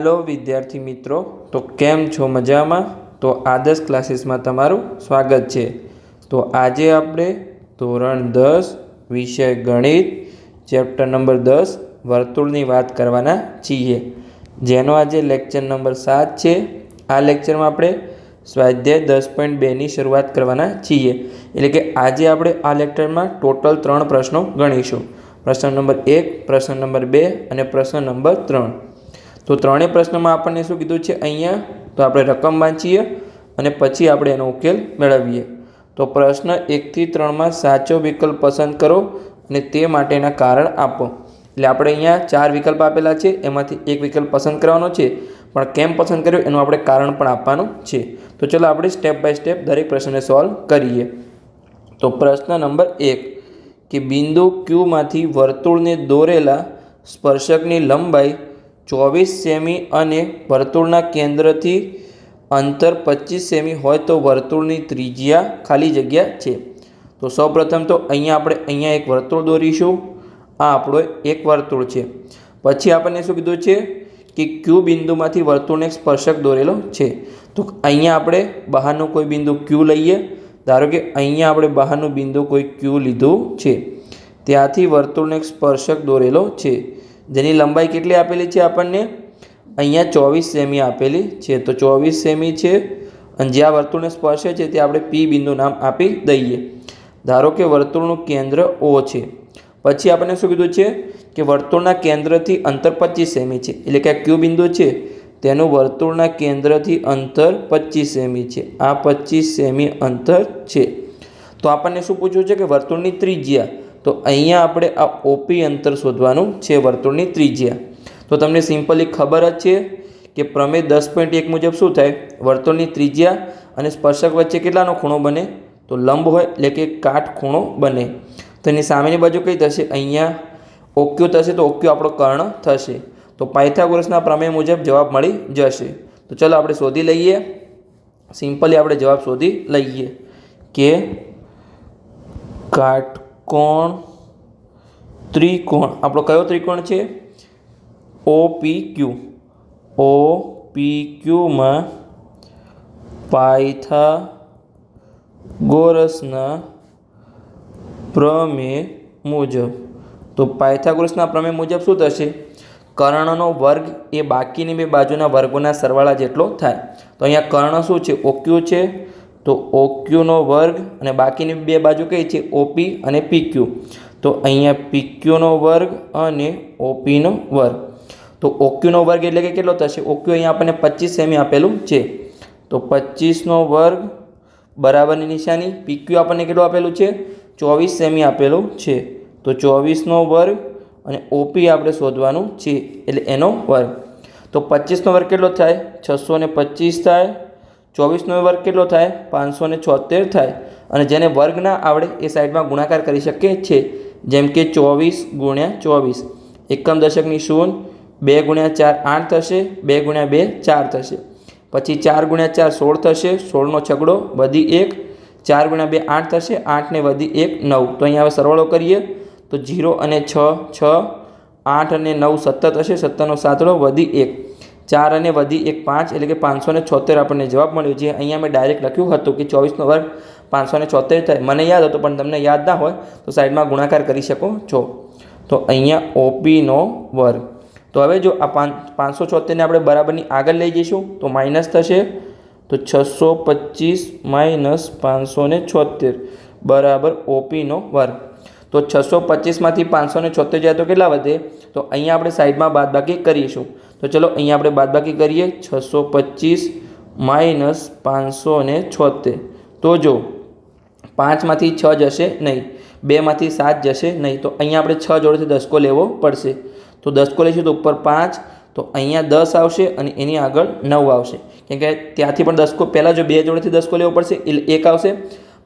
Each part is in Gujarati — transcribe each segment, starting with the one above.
હેલો વિદ્યાર્થી મિત્રો, તો કેમ છો મજામાં? તો આદર્શ ક્લાસીસમાં તમારું સ્વાગત છે. તો આજે આપણે ધોરણ દસ, વિષય ગણિત, ચેપ્ટર નંબર દસ, વર્તુળની વાત કરવાના છીએ. જેનો આજે લેક્ચર નંબર સાત છે. આ લેક્ચરમાં આપણે સ્વાધ્યાય દસ પોઈન્ટ બેની શરૂઆત કરવાના છીએ. એટલે કે આજે આપણે આ લેક્ચરમાં ટોટલ ત્રણ પ્રશ્નો ગણીશું. પ્રશ્ન નંબર એક, પ્રશ્ન નંબર બે અને પ્રશ્ન નંબર ત્રણ. તો ત્રણેય પ્રશ્નમાં આપણને શું કીધું છે અહીંયા? તો આપણે રકમ વાંચીએ અને પછી આપણે એનો ઉકેલ મેળવીએ. તો પ્રશ્ન એકથી ત્રણમાં સાચો વિકલ્પ પસંદ કરો અને તે માટેના કારણ આપો. એટલે આપણે અહીંયા ચાર વિકલ્પ આપેલા છે, એમાંથી એક વિકલ્પ પસંદ કરવાનો છે, પણ કેમ પસંદ કર્યો એનું આપણે કારણ પણ આપવાનું છે. તો ચલો આપણે સ્ટેપ બાય સ્ટેપ દરેક પ્રશ્નને સોલ્વ કરીએ. તો પ્રશ્ન નંબર એક, કે બિંદુ ક્યુમાંથી વર્તુળને દોરેલા સ્પર્શકની લંબાઈ ચોવીસ સેમી અને વર્તુળના કેન્દ્રથી અંતર પચીસ સેમી હોય તો વર્તુળની ત્રિજ્યા ખાલી જગ્યા છે. તો સૌપ્રથમ તો અહીંયા આપણે અહીંયા એક વર્તુળ દોરીશું. આ આપણો એક વર્તુળ છે. પછી આપણને શું કીધું છે કે ક્યુ બિંદુમાંથી વર્તુળને એક સ્પર્શક દોરેલો છે. તો અહીંયા આપણે બહારનું કોઈ બિંદુ ક્યુ લઈએ. ધારો કે અહીંયા આપણે બહારનું બિંદુ કોઈ ક્યુ લીધું છે. ત્યાંથી વર્તુળને એક સ્પર્શક દોરેલો છે. જેની લંબાઈ કેટલી આપેલી છે આપણને? અહીંયા ચોવીસ સેમી આપેલી છે. તો ચોવીસ સેમી છે અને જ્યાં વર્તુળને સ્પર્શે છે તે આપણે પી બિંદુ નામ આપી દઈએ. ધારો કે વર્તુળનું કેન્દ્ર ઓ છે. પછી આપણને શું કીધું છે કે વર્તુળના કેન્દ્રથી અંતર પચીસ સેમી છે. એટલે કે આ ક્યુ બિંદુ છે તેનું વર્તુળના કેન્દ્રથી અંતર પચીસ સેમી છે. આ પચીસ સેમી અંતર છે. તો આપણને શું પૂછવું છે કે વર્તુળની ત્રિજ્યા તો અહીંયા આપણે આ ઓપી અંતર શોધવાનું છે વર્તુળની ત્રિજ્યા. તો તમને સિમ્પલી ખબર જ છે કે પ્રમેય દસ પોઈન્ટ એક મુજબ શું થાય? વર્તુળની ત્રિજ્યા અને સ્પર્શક વચ્ચે કેટલાનો ખૂણો બને? તો લંબ હોય એટલે કે કાટ ખૂણો બને. તો એની સામેની બાજુ કઈ થશે? અહીંયા ઓક્યો થશે તો ઓક્યો આપણો કર્ણ થશે. તો પાયથાગોરસના પ્રમેય મુજબ જવાબ મળી જશે. તો ચલો આપણે શોધી લઈએ. સિમ્પલી આપણે જવાબ શોધી લઈએ કે કાટકોણ ત્રિકોણ. આપણો કયો ત્રિકોણ છે? ઓ પી ક્યુ ઓ પી ક્યુમાં પાયથા ગોરસના પ્રમેય મુજબ. તો પાયથાગોરસના પ્રમેય મુજબ શું થશે? કર્ણનો વર્ગ એ બાકીની બે બાજુના વર્ગોના સરવાળા જેટલો થાય. તો અહીંયા કર્ણ શું છે? ઓક્યુ છે. તો ઓક્યુનો વર્ગ અને બાકીની બે બાજુ કઈ છે? ઓપી અને પીક્યુ તો અહીંયા પીક્યુનો વર્ગ અને ઓપીનો વર્ગ. તો ઓક્યુનો વર્ગ એટલે કે કેટલો થશે? ઓક્યુ અહીંયા આપણને પચીસ સેમી આપેલું છે. તો પચીસનો વર્ગ બરાબરની નિશાની પીક્યુ આપણને કેટલું આપેલું છે? ચોવીસ સેમી આપેલું છે. તો ચોવીસનો વર્ગ અને ઓપી આપણે શોધવાનું છે. એટલે એનો વર્ગ. તો પચીસનો વર્ગ કેટલો થાય? છસો ને પચીસ થાય. ચોવીસનો વર્ગ કેટલો થાય? પાંચસો ને છોતેર થાય. અને જેને વર્ગ ના આવડે એ સાઈડમાં ગુણાકાર કરી શકીએ છે જેમ કે ચોવીસ ગુણ્યા ચોવીસ. એકમ દશકની શૂન્ય, બે ગુણ્યા ચાર આઠ થશે, બે ગુણ્યા બે ચાર થશે. પછી ચાર ગુણ્યા ચાર સોળ થશે, સોળનો છગડો વધી એક. ચાર ગુણ્યા બે આઠ થશે, આઠને વધી એક નવ. તો અહીંયા હવે સરવાળો કરીએ. તો જીરો અને છ છ, આઠ અને નવ સત્તર થશે, સત્તરનો સાતડો વધી એક. ચાર અને વધી એક પાંચ એટલે કે પાંચસો ને છોતેર આપણને જવાબ મળ્યો જે અહીંયા મેં ડાયરેક્ટ લખ્યું હતું કે ચોવીસનો વર્ગ પાંચસો ને છોતેર થાય. મને યાદ હતું પણ તમને યાદ ના હોય તો સાઈડમાં ગુણાકાર કરી શકો છો. તો અહીંયા ઓપીનો વર્ગ. તો હવે જો આ પાંચ, પાંચસો છોતેરને આપણે બરાબરની આગળ લઈ જઈશું તો માઇનસ થશે. તો છસો પચીસ માઇનસ પાંચસો ને છોતેર બરાબર ઓપીનો વર્ગ. તો છસો પચીસમાંથી પાંચસો ને છોતેર જાય તો કેટલા વધે? તો અહીંયા આપણે સાઈડમાં બાદબાકી કરીશું. તો ચલો, અહીંયા આપણે બાદબાકી કરીએ. છસો પચીસ માઇનસ પાંચસો ને છોતેર તો જો, પાંચમાંથી છ જશે નહીં. બેમાંથી સાત જશે નહીં. તો અહીંયા આપણે છ જોડેથી દસકો લેવો પડશે. તો દસકો લઈશું તો ઉપર પાંચ. તો અહીંયા દસ આવશે અને એની આગળ નવ આવશે. કેમ કે ત્યાંથી પણ દસકો, પહેલાં જો બે જોડેથી દસકો લેવો પડશે, એટલે એક આવશે.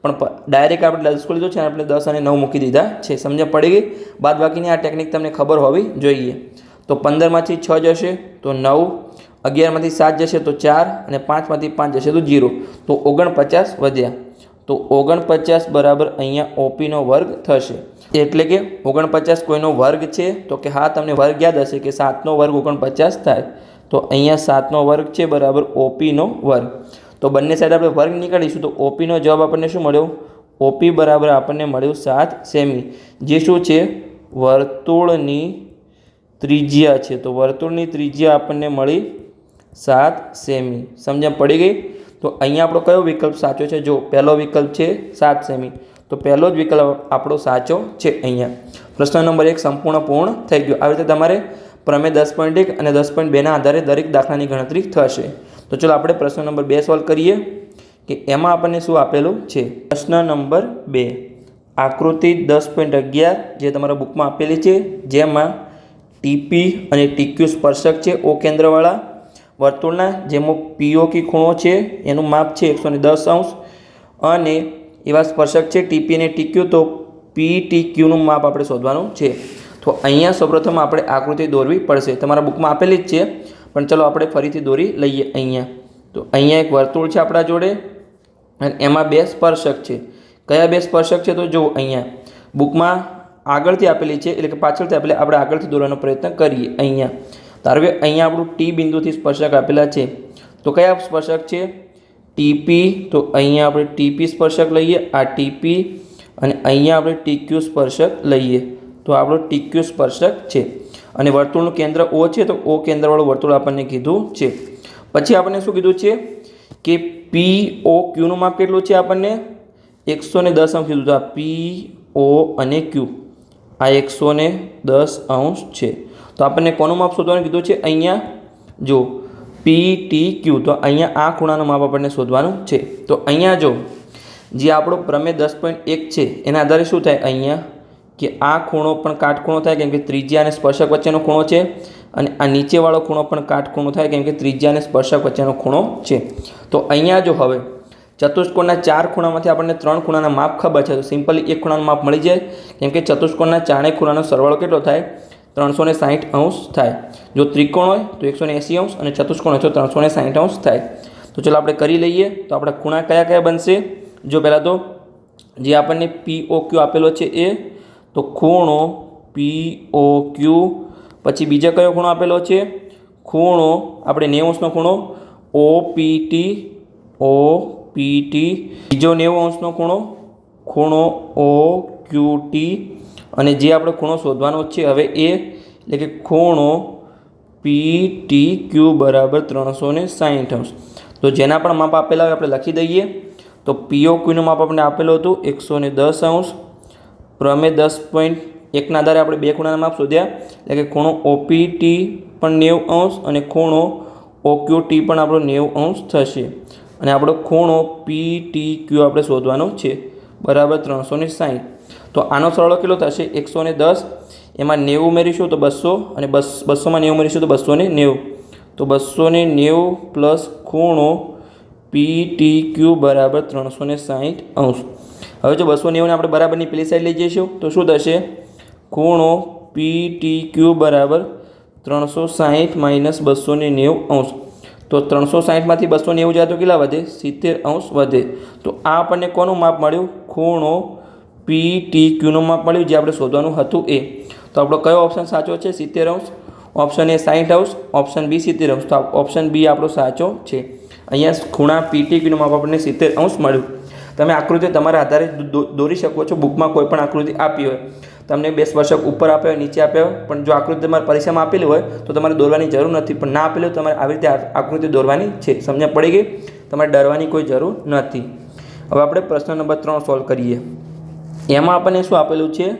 પણ ડાયરેક્ટ આપણે દસકો લીધો છે આપણે દસ અને નવ મૂકી દીધા છે. સમજ પડી ગઈ? બાદ બાકીની આ ટેકનિક તમને ખબર હોવી જોઈએ. તો પંદરમાંથી છ જશે, તો નવ. અગિયારમાંથી સાત જશે, તો ચાર. અને પાંચમાંથી પાંચ જશે, તો જીરો. તો ઓગણપચાસ વધ્યા. તો ઓગણપચાસ બરાબર અહીંયા ઓપીનો વર્ગ થશે. એટલે કે ઓગણપચાસ કોઈનો વર્ગ છે, તો કે હા, તમને વર્ગ યાદ હશે કે સાતનો વર્ગ ઓગણપચાસ થાય. તો અહીંયા સાતનો વર્ગ છે, બરાબર ઓપીનો વર્ગ. તો બંને સાઈડ આપણે વર્ગ નીકાળીશું તો ઓપીનો જવાબ આપણને શું મળ્યો? ઓપી બરાબર આપણને મળ્યું સાત સેમી. જે શું છે? વર્તુળની ત્રિજ્યા છે. તો વર્તુળની ત્રિજ્યા આપણને મળી સાત સેમી. સમજણ પડી ગઈ? તો અહીંયા આપણો કયો વિકલ્પ સાચો છે? જો, પહેલો વિકલ્પ છે સાત સેમી. તો પહેલો જ વિકલ્પ આપણો સાચો છે અહીંયા. પ્રશ્ન નંબર એક સંપૂર્ણ પૂર્ણ થઈ ગયો. આવી રીતે તમારે પ્રમેય દસ પોઈન્ટ એક અને દસ પોઈન્ટ બેના આધારે દરેક દાખલાની ગણતરી થશે. તો ચલો આપણે પ્રશ્ન નંબર બે સોલ્વ કરીએ કે એમાં આપણને શું આપેલું છે? પ્રશ્ન નંબર બે. આકૃતિ દસ પોઈન્ટ અગિયાર જે તમારા બુકમાં આપેલી છે, જેમાં ટીપી અને ટીક્યુ સ્પર્શક છે ઓ કેન્દ્રવાળા. વર્તુળના જેમાં પીઓકી ખૂણો છે, એનું માપ છે એકસો દસ અંશ. અને એવા સ્પર્શક છે ટીપી અને ટીક્યુ તો પી ટી ક્યુનું માપ આપણે શોધવાનું છે. તો અહીંયા સૌપ્રથમ આપણે આકૃતિ દોરવી પડશે. તમારા બુકમાં આપેલી જ છે. પણ ચલો આપણે ફરીથી દોરી લઈએ અહીંયા. તો અહીંયા એક વર્તુળ છે આપણા જોડે અને એમાં બે સ્પર્શક છે. કયા બે સ્પર્શક છે તો જુઓ અહીંયા. બુકમાં આગળથી આપેલી છે, એટલે કે પાછળથી આપેલી, આપણે આગળથી દોરવાનો પ્રયત્ન કરીએ અહીંયા. ધારો કે અહીંયા આપણું ટી બિંદુથી સ્પર્શક આપેલા છે. તો કયા સ્પર્શક છે? ટીપી. તો અહીંયા આપણે ટીપી સ્પર્શક લઈએ, આ ટીપી. અને અહીંયા આપણે ટીક્યુ સ્પર્શક લઈએ. તો આપણો ટીક્યુ સ્પર્શક છે. અને વર્તુળનું કેન્દ્ર ઓ છે, તો ઓ કેન્દ્રવાળું વર્તુળ આપણને કીધું છે. પછી આપણને શું કીધું છે? કે પી ઓ ક્યુનું માપ કેટલું છે આપણને? એકસો ને દસ અંશ કીધું હતું. આ પી ઓ અને ક્યુ આ એકસો ને દસ અંશ છે. તો આપણને કોનું માપ શોધવાનું કીધું છે? અહીંયા જો પી ટી ક્યુ તો અહીંયા આ ખૂણાનું માપ આપણને શોધવાનું છે. તો અહીંયા જો, જે આપણો પ્રમેય દસ પોઈન્ટ એક છે, એના આધારે શું થાય? અહીંયા કે આ ખૂણો પણ કાટખૂણો થાય કેમ કે ત્રિજ્યા અને સ્પર્શક વચ્ચેનો ખૂણો છે અને આ નીચેવાળો ખૂણો પણ કાટખૂણો થાય કેમ કે ત્રિજ્યા અને સ્પર્શક વચ્ચેનો ખૂણો છે. તો અહીંયા જો હવે ચતુષ્કોણના ચાર ખૂણામાંથી આપણને ત્રણ ખૂણાના માપ ખબર છે, તો સિમ્પલી એક ખૂણાનું માપ મળી જાય કેમ કે ચતુષ્કોણના ચારેય ખૂણાનો સરવાળો કેટલો થાય? ત્રણસો સાહીઠ અંશ થાય. જો ત્રિકોણ હોય, તો એકસો એંસી અંશ અને ચતુષ્કોણ હોય, તો ત્રણસો સાહીઠ અંશ થાય. તો ચલો આપણે કરી લઈએ, તો આપણા ખૂણા કયા કયા બનશે? જો પહેલાં તો જે આપણને પીઓ ક્યુ આપેલો છે એ તો ખૂણો પી ઓ ક્યુ પછી બીજો કયો ખૂણો આપેલો છે? ખૂણો, આપણે નેવું અંશનો ખૂણો ઓ P T O P T બીજો નેવું અંશનો ખૂણો ખૂણો ઓ ક્યુ ટી અને જે આપણે ખૂણો શોધવાનો છે, હવે એ, એટલે કે ખૂણો પી ટી ક્યુ બરાબર ત્રણસો ને સાહીઠ અંશ. તો જેના પણ માપ આપેલા હોય, આપણે લખી દઈએ. તો પીઓ ક્યુનું માપ આપણે આપેલું હતું એકસો ને દસ અંશ. પ્રમે દસ પોઈન્ટ એકના આધારે આપણે બે ખૂણાના માપ શોધ્યા. એટલે કે ખૂણો ઓપી ટી પણ નેવું અંશ અને ખૂણો ઓક્યુ ટી પણ આપણો નેવું અંશ થશે. અને આપણો ખૂણો પી ટી ક્યુ આપણે શોધવાનો છે. બરાબર ત્રણસો ને સાહીઠ. તો આનો સરળો કેટલો થશે? એકસો ને દસ. એમાં નેવું ઉમેરીશું તો બસો. અને બસ, બસોમાં નેવું ઉમેરીશું તો બસો ને નેવું. તો બસો ને નેવું પ્લસ ખૂણો પી ટી ક્યુ બરાબર ત્રણસો ને સાહીઠ અંશ. હવે જો બસો નેવુંને આપણે બરાબરની પેલી સાઈડ લઈ જઈશું, તો શું થશે? ખૂણો પી ટી ક્યુ બરાબર ત્રણસો સાહીઠ માઇનસ બસો ને નેવું અંશ. તો ત્રણસો સાહીઠમાંથી બસો નેવું જાય તો કેટલા વધે? સિત્તેર અંશ વધે. તો આ આપણને કોનું માપ મળ્યું? ખૂણો પી ટી ક્યુનું માપ મળ્યું, જે આપણે શોધવાનું હતું એ. તો આપણો કયો ઓપ્શન સાચો છે? સિત્તેર અંશ. ઓપ્શન એ સાહીઠ અંશ ઓપ્શન બી સિત્તેર અંશ. તો ઓપ્શન બી આપણો સાચો છે. અહીંયા ખૂણા પીટી ક્યુનું માપ આપણને સિત્તેર અંશ મળ્યું. તમે આકૃતિ તમારા આધારે દોરી શકો છો, બુકમાં કોઈ પણ આકૃતિ આપી હોય. તમને બે સ્પર્શક ઉપર આપ્યો હોય, નીચે આપ્યો હોય, પણ જો આકૃતિ તમારે પરીક્ષામાં આપેલી હોય, તો તમારે દોરવાની જરૂર નથી. પણ ના આપેલી હોય તમારે આવી રીતે આકૃતિ દોરવાની છે. સમજણ પડી ગઈ? તમારે ડરવાની કોઈ જરૂર નથી. હવે આપણે પ્રશ્ન નંબર ત્રણ સોલ્વ કરીએ. એમાં આપણને શું આપેલું છે?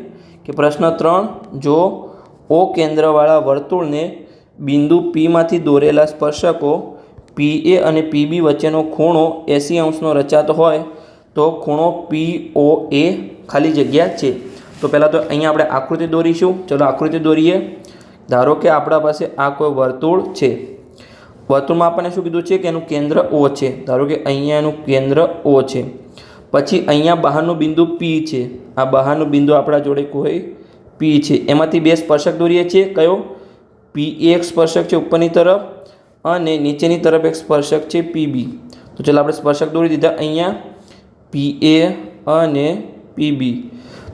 કે પ્રશ્ન ત્રણ, જો ઓ કેન્દ્રવાળા વર્તુળને બિંદુ પીમાંથી દોરેલા સ્પર્શકો પી એ અને પીબી વચ્ચેનો ખૂણો એંસી અંશનો રચાતો હોય તો ખૂણો પી ઓ એ ખાલી જગ્યા છે. તો પહેલાં તો અહીંયા આપણે આકૃતિ દોરીશું. ચલો આકૃતિ દોરીએ. ધારો કે આપણા પાસે આ કોઈ વર્તુળ છે. વર્તુળમાં આપણને શું કીધું છે કે એનું કેન્દ્ર ઓ છે. ધારો કે અહીંયા એનું કેન્દ્ર ઓ છે. પછી અહીંયા બહારનું બિંદુ પી છે. આ બહારનું બિંદુ આપણા જોડે કોઈ પી છે. એમાંથી બે સ્પર્શક દોરીએ છીએ. કયો? પી એક સ્પર્શક છે ઉપરની તરફ અને નીચેની તરફ એક સ્પર્શક છે પીબી તો ચાલો આપણે સ્પર્શક દોરી દીધા. અહીંયા પી એ અને પીબી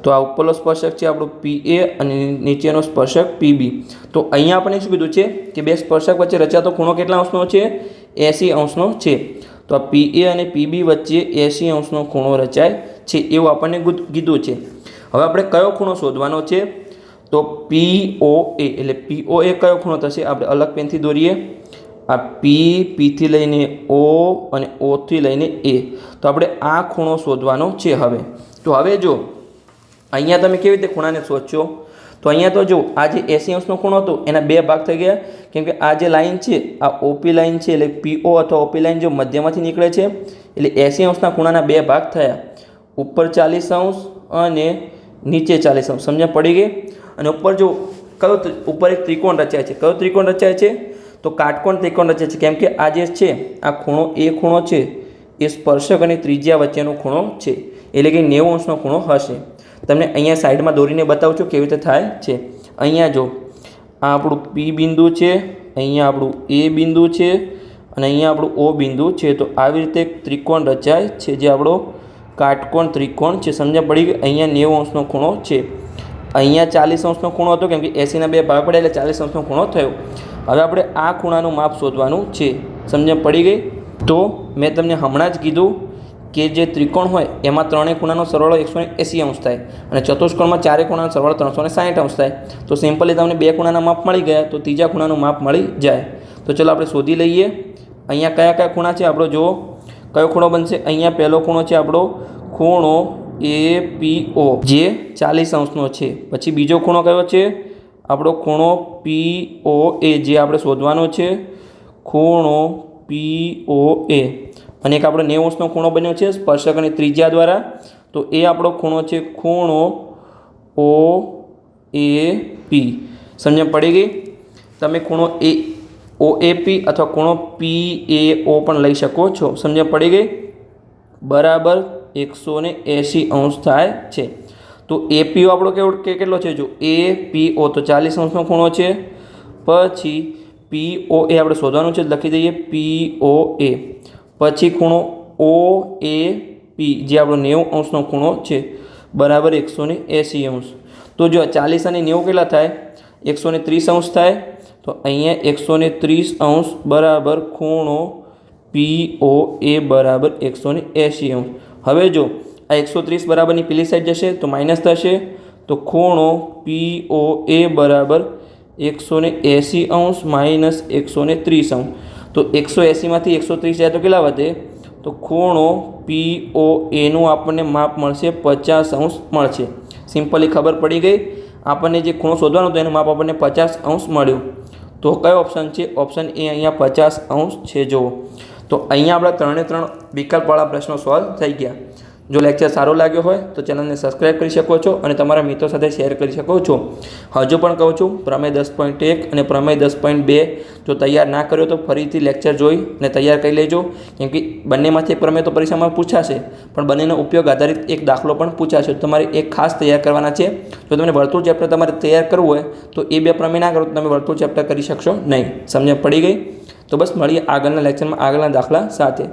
તો આ ઉપરનો સ્પર્શક છે આપણો પી એ અને નીચેનો સ્પર્શક પી બી. તો અહીંયા આપણે શું કીધું છે કે બે સ્પર્શક વચ્ચે રચાતો ખૂણો કેટલા અંશનો છે? એંસી અંશનો છે. તો આ પી એ અને પી બી વચ્ચે એંસી અંશનો ખૂણો રચાય છે એવું આપણને કીધું છે. હવે આપણે કયો ખૂણો શોધવાનો છે? તો પી ઓ એ, એટલે પી ઓ એ કયો ખૂણો થશે? આપણે અલગ પેનથી દોરીએ. આ પી પીથી લઈને ઓ અને ઓથી લઈને એ તો આપણે આ ખૂણો શોધવાનો છે હવે. તો હવે જો, અહીંયા તમે કેવી રીતે ખૂણાને શોધશો? તો અહીંયા તો જો, આ જે એસી અંશનો ખૂણો હતો, એના બે ભાગ થઈ ગયા. કેમ કે આ જે લાઈન છે, આ ઓપી લાઈન છે, એટલે પીઓ અથવા ઓપી લાઈન જો મધ્યમાંથી નીકળે છે, એટલે એસી અંશના ખૂણાના બે ભાગ થયા. ઉપર ચાલીસ અંશ અને નીચે ચાલીસ અંશ. સમજણ પડી ગઈ? અને ઉપર જો, કયો ઉપર એક ત્રિકોણ રચાય છે. કયો ત્રિકોણ રચાય છે? તો કાટકોણ ત્રિકોણ રચે છે. કેમ કે આ જે છે, આ ખૂણો એ ખૂણો છે, એ સ્પર્શક અને ત્રિજ્યા વચ્ચેનો ખૂણો છે. એટલે કે નેવું અંશનો ખૂણો હશે. તમને અહીંયા સાઈડમાં દોરીને બતાવું છું કેવી રીતે થાય છે. અહીંયા જો, આ આપણું પી બિંદુ છે, અહીંયા આપણું એ બિંદુ છે, અને અહીંયા આપણું ઓ બિંદુ છે. તો આવી રીતે ત્રિકોણ રચાય છે જે આપણો કાટકોણ ત્રિકોણ છે. સમજ્યા પડી કે અહીંયા નેવું અંશનો ખૂણો છે. અહીંયા ચાલીસ અંશનો ખૂણો હતો, કેમ કે એંસીના બે ભાગ પડ્યા એટલે ચાલીસ અંશનો ખૂણો થયો. હવે આપણે આ ખૂણાનું માપ શોધવાનું છે. સમજણ પડી ગઈ? તો મેં તમને હમણાં જ કીધું કે જે ત્રિકોણ હોય, એમાં ત્રણેય ખૂણાનો સરવાળો એકસો એંસી અંશ થાય અને ચતુષ્કોણમાં ચારે ખૂણાનો સરવાળો ત્રણસો ને સાઠ અંશ થાય. તો સિમ્પલી તમને બે ખૂણાના માપ મળી ગયા, તો ત્રીજા ખૂણાનું માપ મળી જાય. તો ચલો આપણે શોધી લઈએ. અહીંયા કયા કયા ખૂણા છે આપણો? જુઓ. કયો ખૂણો બનશે? અહીંયા પહેલો ખૂણો છે આપણો ખૂણો એ પી ઓ જે ચાલીસ અંશનો છે. પછી બીજો ખૂણો કયો છે? આપણો ખૂણો પી ઓ એ જે આપણે શોધવાનો છે, ખૂણો પી ઓ એ અને એક આપણો નેવું અંશનો ખૂણો બન્યો છે સ્પર્શક અને ત્રિજ્યા દ્વારા. તો એ આપણો ખૂણો છે ખૂણો ઓ એ પી સમજણ પડી ગઈ? તમે ખૂણો એ ઓ એ પી અથવા ખૂણો પી એ ઓ પણ લઈ શકો છો. સમજણ પડી ગઈ? બરાબર એકસો ને એંશી અંશ થાય છે. તો એપીઓ આપણો કેવો કે કેટલો છે જો? એ, પી, ઓ તો ચાલીસ અંશનો ખૂણો છે. પછી પી, ઓ એ આપણે શોધવાનું છે, લખી દઈએ પી, ઓ, એ. પછી ખૂણો ઓ, એ, પી, જે આપણો નેવું અંશનો ખૂણો છે. બરાબર એકસો ને એંસી અંશ. તો જો ચાલીસ અને નેવું કેટલા થાય? એકસો ને ત્રીસ અંશ થાય. તો અહીંયા એકસો ને ત્રીસ અંશ બરાબર ખૂણો પી, ઓ, એ બરાબર એકસો ને એંસી અંશ. હવે જો આ એકસો ત્રીસ બરાબરની પેલી સાઈડ જશે, તો માઇનસ થશે. તો ખૂણો પી ઓ એ બરાબર એકસો ને એંસી અંશ માઇનસ એકસો ને ત્રીસ અંશ. તો એકસો એંસીમાંથી એકસો ત્રીસ જાય તો કેટલા વધે? તો ખૂણો પી ઓ એનું આપણને માપ મળશે પચાસ અંશ મળશે. સિમ્પલી ખબર પડી ગઈ? આપણને જે ખૂણો શોધવાનો હતો એનું માપ આપણને પચાસ અંશ મળ્યું. તો કયો ઓપ્શન છે? ઓપ્શન એ અહીંયા પચાસ અંશ છે, જુઓ. તો અહીંયા આપણા ત્રણે ત્રણ વિકલ્પવાળા પ્રશ્નો સોલ્વ થઈ ગયા. જો લેક્ચર સારો લાગ્યો હોય તો ચેનલને સબસ્ક્રાઈબ કરી શકો છો અને તમારા મિત્રો સાથે શેર કરી શકો છો. હજુ પણ કહું છું, પ્રમેય દસ પોઈન્ટ એક અને પ્રમેય દસ પોઈન્ટ બે જો તૈયાર ના કર્યો તો ફરીથી લેક્ચર જોઈ અને તૈયાર કરી લેજો. કેમ કે બંનેમાંથી એક પ્રમેય તો પરીક્ષામાં પૂછાશે, પણ બંનેનો ઉપયોગ આધારિત એક દાખલો પણ પૂછાશે. તમારે એક ખાસ તૈયાર કરવાના છે. જો તમને વર્તુળ ચેપ્ટર તમારે તૈયાર કરવું હોય, તો એ બે પ્રમેય ના કરો, તો તમે વર્તુળ ચેપ્ટર કરી શકશો નહીં. સમજણ પડી ગઈ? તો બસ મળીએ આગળના લેક્ચરમાં આગળના દાખલા સાથે.